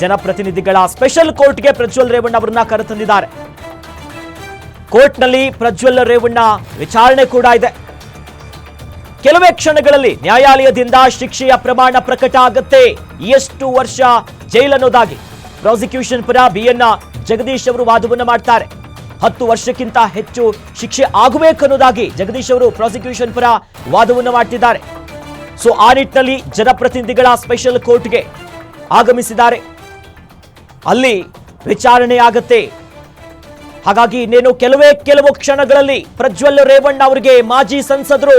ಜನಪ್ರತಿನಿಧಿಗಳ ಸ್ಪೆಷಲ್ ಕೋರ್ಟ್ಗೆ ಪ್ರಜ್ವಲ್ ರೇವಣ್ಣ ಅವರನ್ನ ಕರೆತಂದಿದ್ದಾರೆ. ಕೋರ್ಟ್ನಲ್ಲಿ ಪ್ರಜ್ವಲ್ ರೇವಣ್ಣ ವಿಚಾರಣೆ ಕೂಡ ಇದೆ. ಕೆಲವೇ ಕ್ಷಣಗಳಲ್ಲಿ ನ್ಯಾಯಾಲಯದಿಂದ ಶಿಕ್ಷೆಯ ಪ್ರಮಾಣ ಪ್ರಕಟ ಆಗತ್ತೆ. ಎಷ್ಟು ವರ್ಷ ಜೈಲನ್ನೋದಾಗಿ ಪ್ರಾಸಿಕ್ಯೂಷನ್ ಪರ ಬಿಎನ್ನ ಜಗದೀಶ್ ಅವರು ವಾದವನ್ನು ಮಾಡ್ತಾರೆ. ಹತ್ತು ವರ್ಷಕ್ಕಿಂತ ಹೆಚ್ಚು ಶಿಕ್ಷೆ ಆಗಬೇಕನ್ನೋದಾಗಿ ಜಗದೀಶ್ ಅವರು ಪ್ರಾಸಿಕ್ಯೂಷನ್ ಪರ ವಾದವನ್ನು ಮಾಡ್ತಿದ್ದಾರೆ. ಸೊ ಆ ನಿಟ್ಟಿನಲ್ಲಿ ಜನಪ್ರತಿನಿಧಿಗಳ ಸ್ಪೆಷಲ್ ಕೋರ್ಟ್ಗೆ ಆಗಮಿಸಿದ್ದಾರೆ. ಅಲ್ಲಿ ವಿಚಾರಣೆ ಆಗತ್ತೆ ಹಾಗಾಗಿ ಇನ್ನೇನು ಕೆಲವೇ ಕೆಲವು ಕ್ಷಣಗಳಲ್ಲಿ ಪ್ರಜ್ವಲ್ ರೇವಣ್ಣ ಅವರಿಗೆ ಮಾಜಿ ಸಂಸದರು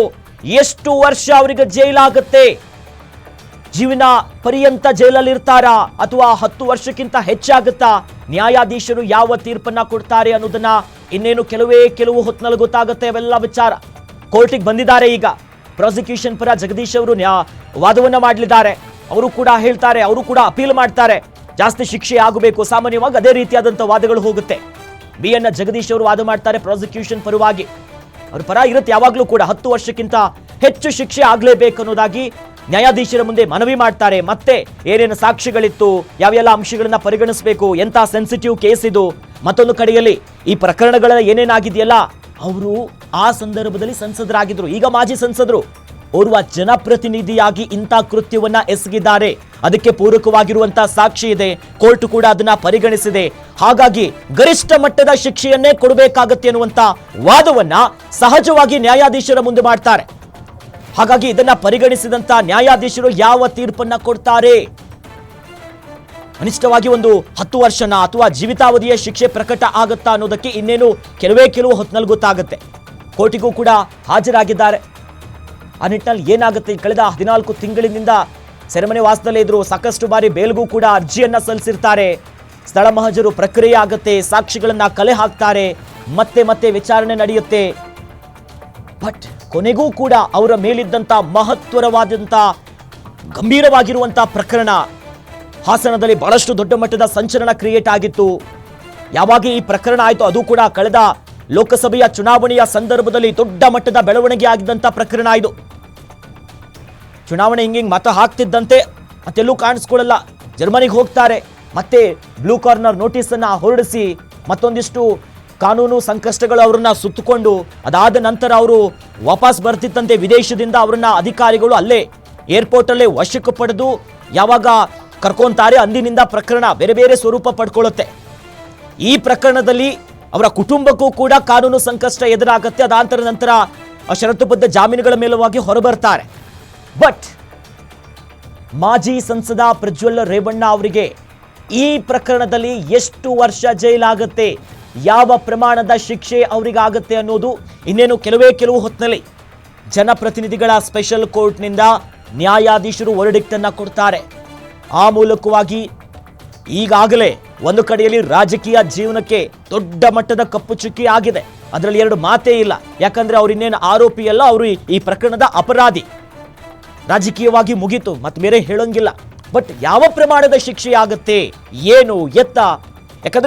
ಎಷ್ಟು ವರ್ಷ ಅವರಿಗೆ ಜೈಲಾಗತ್ತೆ. ಜೀವನ ಪರ್ಯಂತ ಜೈಲಲ್ಲಿ ಇರ್ತಾರಾ ಅಥವಾ ಹತ್ತು ವರ್ಷಕ್ಕಿಂತ ಹೆಚ್ಚಾಗುತ್ತಾ ನ್ಯಾಯಾಧೀಶರು ಯಾವ ತೀರ್ಪನ್ನ ಕೊಡ್ತಾರೆ ಅನ್ನೋದನ್ನ ಇನ್ನೇನು ಕೆಲವೇ ಕೆಲವು ಹೊತ್ತಿನಲ್ಲಿ ಗೊತ್ತಾಗುತ್ತೆ ಅವೆಲ್ಲ ವಿಚಾರ. ಕೋರ್ಟಿಗೆ ಬಂದಿದ್ದಾರೆ ಈಗ. ಪ್ರಾಸಿಕ್ಯೂಷನ್ ಪರ ಜಗದೀಶ್ ಅವರು ನ್ಯಾ ವಾದವನ್ನ ಮಾಡಲಿದ್ದಾರೆ. ಅವರು ಕೂಡ ಹೇಳ್ತಾರೆ, ಅವರು ಕೂಡ ಅಪೀಲ್ ಮಾಡ್ತಾರೆ. ಜಾಸ್ತಿ ಶಿಕ್ಷೆ ಆಗಬೇಕು. ಸಾಮಾನ್ಯವಾಗಿ ಅದೇ ರೀತಿಯಾದಂಥ ವಾದಗಳು ಹೋಗುತ್ತೆ. ಬಿ ಎನ್ ಜಗದೀಶ್ ಅವರು ವಾದ ಮಾಡ್ತಾರೆ ಪ್ರಾಸಿಕ್ಯೂಷನ್ ಪರವಾಗಿ. ಅವ್ರ ಪರ ಇರುತ್ತೆ ಯಾವಾಗಲೂ ಕೂಡ. ಹತ್ತು ವರ್ಷಕ್ಕಿಂತ ಹೆಚ್ಚು ಶಿಕ್ಷೆ ಆಗಲೇಬೇಕು ಅನ್ನೋದಾಗಿ ನ್ಯಾಯಾಧೀಶರ ಮುಂದೆ ಮನವಿ ಮಾಡ್ತಾರೆ. ಮತ್ತೆ ಏನೇನು ಸಾಕ್ಷಿಗಳಿತ್ತು ಯಾವೆಲ್ಲ ಅಂಶಗಳನ್ನ ಪರಿಗಣಿಸಬೇಕು, ಎಂಥ ಸೆನ್ಸಿಟಿವ್ ಕೇಸ್ ಇದು, ಮತ್ತೊಂದು ಕಡೆಯಲ್ಲಿ ಈ ಪ್ರಕರಣಗಳ ಏನೇನಾಗಿದೆಯಲ್ಲ, ಅವರು ಆ ಸಂದರ್ಭದಲ್ಲಿ ಸಂಸದರಾಗಿದ್ರು. ಈಗ ಮಾಜಿ ಸಂಸದರು. ಓರ್ವ ಜನಪ್ರತಿನಿಧಿಯಾಗಿ ಇಂಥ ಕೃತ್ಯವನ್ನ ಎಸಗಿದ್ದಾರೆ. ಅದಕ್ಕೆ ಪೂರಕವಾಗಿರುವಂತಹ ಸಾಕ್ಷಿ ಇದೆ. ಕೋರ್ಟ್ ಕೂಡ ಅದನ್ನ ಪರಿಗಣಿಸಿದೆ. ಹಾಗಾಗಿ ಗರಿಷ್ಠ ಮಟ್ಟದ ಶಿಕ್ಷೆಯನ್ನೇ ಕೊಡಬೇಕಾಗತ್ತೆ ಅನ್ನುವಂತ ವಾದವನ್ನ ಸಹಜವಾಗಿ ನ್ಯಾಯಾಧೀಶರ ಮುಂದೆ ಮಾಡ್ತಾರೆ. ಹಾಗಾಗಿ ಇದನ್ನ ಪರಿಗಣಿಸಿದಂತ ನ್ಯಾಯಾಧೀಶರು ಯಾವ ತೀರ್ಪನ್ನ ಕೊಡ್ತಾರೆ? ಅನಿಷ್ಟವಾಗಿ ಒಂದು ಹತ್ತು ವರ್ಷನ ಅಥವಾ ಜೀವಿತಾವಧಿಯ ಶಿಕ್ಷೆ ಪ್ರಕಟ ಆಗುತ್ತಾ ಅನ್ನೋದಕ್ಕೆ ಇನ್ನೇನು ಕೆಲವೇ ಕೆಲವು ಹೊತ್ತಿನಲ್ಲಿ ಗೊತ್ತಾಗುತ್ತೆ. ಕೋರ್ಟಿಗೂ ಕೂಡ ಹಾಜರಾಗಿದ್ದಾರೆ. ಆ ನಿಟ್ಟಿನಲ್ಲಿ ಏನಾಗುತ್ತೆ ಕಳೆದ ಹದಿನಾಲ್ಕು ತಿಂಗಳಿನಿಂದ ಸೆರೆಮನೆ ವಾಸದಲ್ಲೇ ಇದ್ರು ಸಾಕಷ್ಟು ಬಾರಿ ಬೇಲ್ಗೂ ಕೂಡ ಅರ್ಜಿಯನ್ನ ಸಲ್ಲಿಸಿರ್ತಾರೆ. ಸ್ಥಳ ಮಹಜರು ಪ್ರಕ್ರಿಯೆ ಆಗುತ್ತೆ, ಸಾಕ್ಷಿಗಳನ್ನ ಕಲೆ ಹಾಕ್ತಾರೆ, ಮತ್ತೆ ಮತ್ತೆ ವಿಚಾರಣೆ ನಡೆಯುತ್ತೆ. ಬಟ್ ಕೊನೆಗೂ ಕೂಡ ಅವರ ಮೇಲಿದ್ದಂಥ ಮಹತ್ವರವಾದಂಥ ಗಂಭೀರವಾಗಿರುವಂಥ ಪ್ರಕರಣ ಹಾಸನದಲ್ಲಿ ಬಹಳಷ್ಟು ದೊಡ್ಡ ಮಟ್ಟದ ಸಂಚಲನ ಕ್ರಿಯೇಟ್ ಆಗಿತ್ತು. ಯಾವಾಗ ಈ ಪ್ರಕರಣ ಆಯಿತು ಅದು ಕೂಡ ಕಳೆದ ಲೋಕಸಭೆಯ ಚುನಾವಣೆಯ ಸಂದರ್ಭದಲ್ಲಿ ದೊಡ್ಡ ಮಟ್ಟದ ಬೆಳವಣಿಗೆ ಆಗಿದ್ದಂಥ ಪ್ರಕರಣ ಇದು. ಚುನಾವಣೆ ಹಿಂಗಿಂಗ್ ಮತ ಹಾಕ್ತಿದ್ದಂತೆ ಮತ್ತೆಲ್ಲೂ ಕಾಣಿಸ್ಕೊಳ್ಳಲ್ಲ. ಜರ್ಮನಿಗೆ ಹೋಗ್ತಾರೆ. ಮತ್ತೆ ಬ್ಲೂ ಕಾರ್ನರ್ ನೋಟಿಸನ್ನು ಹೊರಡಿಸಿ ಮತ್ತೊಂದಿಷ್ಟು ಕಾನೂನು ಸಂಕಷ್ಟಗಳು ಅವರನ್ನ ಸುತ್ತಕೊಂಡು, ಅದಾದ ನಂತರ ಅವರು ವಾಪಸ್ ಬರ್ತಿತ್ತಂತೆ ವಿದೇಶದಿಂದ ಅವರನ್ನ ಅಧಿಕಾರಿಗಳು ಅಲ್ಲೇ ಏರ್ಪೋರ್ಟಲ್ಲೇ ವಶಕ್ಕೆ ಪಡೆದು ಯಾವಾಗ ಕರ್ಕೊಂತಾರೆ ಅಂದಿನಿಂದ ಪ್ರಕರಣ ಬೇರೆ ಬೇರೆ ಸ್ವರೂಪ ಪಡ್ಕೊಳ್ಳುತ್ತೆ. ಈ ಪ್ರಕರಣದಲ್ಲಿ ಅವರ ಕುಟುಂಬಕ್ಕೂ ಕೂಡ ಕಾನೂನು ಸಂಕಷ್ಟ ಎದುರಾಗುತ್ತೆ. ಅದಾಂತರ ನಂತರ ಷರತ್ತುಬದ್ಧ ಜಾಮೀನುಗಳ ಮೇಲವಾಗಿ ಹೊರಬರ್ತಾರೆ. ಬಟ್ ಮಾಜಿ ಸಂಸದ ಪ್ರಜ್ವಲ್ ರೇವಣ್ಣ ಅವರಿಗೆ ಈ ಪ್ರಕರಣದಲ್ಲಿ ಎಷ್ಟು ವರ್ಷ ಜೈಲಾಗುತ್ತೆ, ಯಾವ ಪ್ರಮಾಣದ ಶಿಕ್ಷೆ ಅವರಿಗಾಗುತ್ತೆ ಅನ್ನೋದು ಇನ್ನೇನು ಕೆಲವೇ ಕೆಲವು ಹೊತ್ತಿನಲ್ಲಿ ಜನಪ್ರತಿನಿಧಿಗಳ ಸ್ಪೆಷಲ್ ಕೋರ್ಟ್ನಿಂದ ನ್ಯಾಯಾಧೀಶರು ವರ್ಡಿಕ್ಟನ್ನು ಕೊಡ್ತಾರೆ. ಆ ಮೂಲಕವಾಗಿ ಈಗಾಗಲೇ ಒಂದು ಕಡೆಯಲ್ಲಿ ರಾಜಕೀಯ ಜೀವನಕ್ಕೆ ದೊಡ್ಡ ಮಟ್ಟದ ಕಪ್ಪು ಚುಕ್ಕಿ ಆಗಿದೆ. ಅದರಲ್ಲಿ ಎರಡು ಮಾತೇ ಇಲ್ಲ. ಯಾಕಂದ್ರೆ ಅವ್ರು ಇನ್ನೇನು ಆರೋಪಿ ಅಲ್ಲ, ಅವರು ಈ ಪ್ರಕರಣದ ಅಪರಾಧಿ. ರಾಜಕೀಯವಾಗಿ ಮುಗೀತು ಮತ್ತೆ ಬೇರೆ ಹೇಳೋಂಗಿಲ್ಲ. ಬಟ್ ಯಾವ ಪ್ರಮಾಣದ ಶಿಕ್ಷೆ ಆಗುತ್ತೆ ಏನು ಎತ್ತ? ಯಾಕಂದ್ರೆ